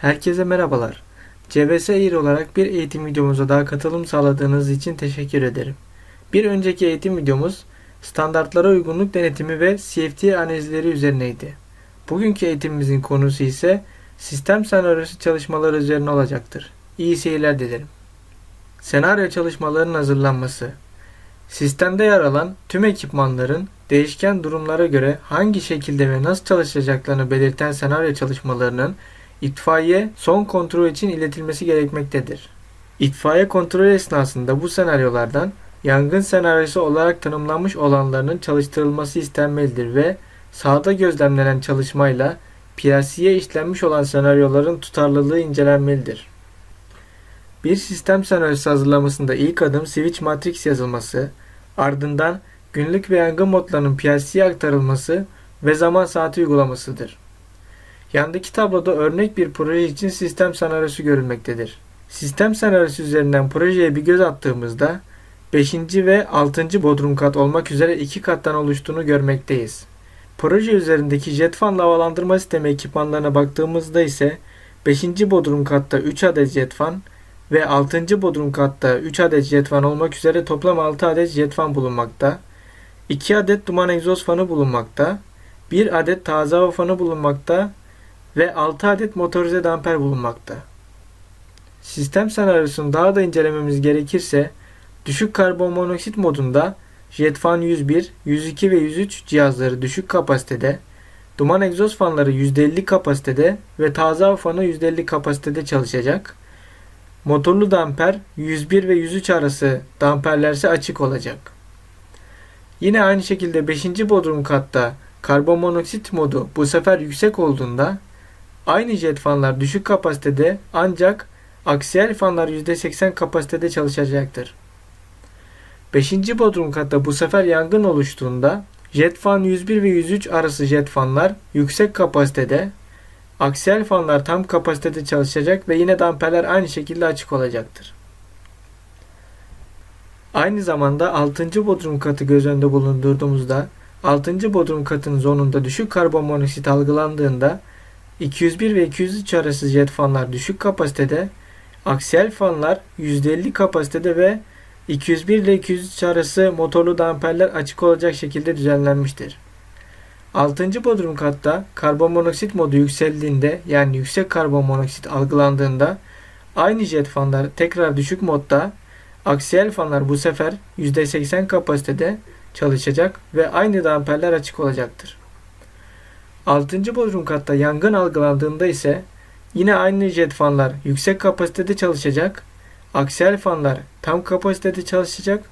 Herkese merhabalar. CBS Air olarak bir eğitim videomuza daha katılım sağladığınız için teşekkür ederim. Bir önceki eğitim videomuz standartlara uygunluk denetimi ve CFT analizleri üzerineydi. Bugünkü eğitimimizin konusu ise sistem senaryosu çalışmaları üzerine olacaktır. İyi seyirler dilerim. Senaryo çalışmalarının hazırlanması Sistemde yer alan tüm ekipmanların değişken durumlara göre hangi şekilde ve nasıl çalışacaklarını belirten senaryo çalışmalarının itfaiye son kontrol için iletilmesi gerekmektedir. İtfaiye kontrol esnasında bu senaryolardan yangın senaryosu olarak tanımlanmış olanlarının çalıştırılması istenmelidir ve sahada gözlemlenen çalışmayla PLC'ye işlenmiş olan senaryoların tutarlılığı incelenmelidir. Bir sistem senaryosu hazırlamasında ilk adım switch matrix yazılması, ardından günlük ve yangın modlarının PLC'ye aktarılması ve zaman saati uygulamasıdır. Yandaki tabloda örnek bir proje için sistem senaryosu görülmektedir. Sistem senaryosu üzerinden projeye bir göz attığımızda 5. ve 6. bodrum kat olmak üzere iki kattan oluştuğunu görmekteyiz. Proje üzerindeki jet fan havalandırma sistemi ekipmanlarına baktığımızda ise 5. bodrum katta 3 adet jet fan ve 6. bodrum katta 3 adet jet fan olmak üzere toplam 6 adet jet fan bulunmakta. 2 adet duman egzoz fanı bulunmakta. 1 adet taze hava fanı bulunmakta ve 6 adet motorize damper bulunmakta. Sistem senaryosunu daha da incelememiz gerekirse düşük karbon monoksit modunda JetFan 101, 102 ve 103 cihazları düşük kapasitede, duman egzoz fanları %50 kapasitede ve taze hava fanı %50 kapasitede çalışacak. Motorlu damper 101 ve 103 arası damperlerse açık olacak. Yine aynı şekilde 5. bodrum katta karbon monoksit modu bu sefer yüksek olduğunda aynı jet fanlar düşük kapasitede ancak aksiyel fanlar %80 kapasitede çalışacaktır. 5. bodrum katta bu sefer yangın oluştuğunda jet fan 101 ve 103 arası jet fanlar yüksek kapasitede Aksiyel fanlar tam kapasitede çalışacak ve yine damperler aynı şekilde açık olacaktır. Aynı zamanda 6. bodrum katı göz önünde bulundurduğumuzda 6. bodrum katının zonunda düşük karbon monoksit algılandığında 201 ve 203 arası jet fanlar düşük kapasitede, aksiyel fanlar %50 kapasitede ve 201 ile 203 arası motorlu damperler açık olacak şekilde düzenlenmiştir. 6. bodrum katta karbon monoksit modu yükseldiğinde yani yüksek karbon monoksit algılandığında aynı jet fanlar tekrar düşük modda aksiyel fanlar bu sefer %80 kapasitede çalışacak ve aynı damperler açık olacaktır. 6. bodrum katta yangın algılandığında ise yine aynı jet fanlar yüksek kapasitede çalışacak, aksiyel fanlar tam kapasitede çalışacak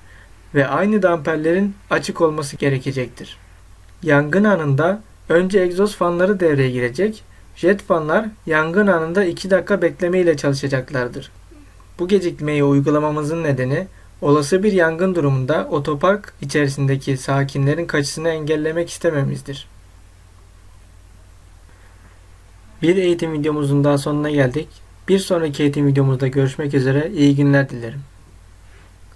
ve aynı damperlerin açık olması gerekecektir. Yangın anında önce egzoz fanları devreye girecek. Jet fanlar yangın anında 2 dakika bekleme ile çalışacaklardır. Bu gecikmeyi uygulamamızın nedeni olası bir yangın durumunda otopark içerisindeki sakinlerin kaçışını engellemek istememizdir. Bir eğitim videomuzun daha sonuna geldik. Bir sonraki eğitim videomuzda görüşmek üzere. İyi günler dilerim.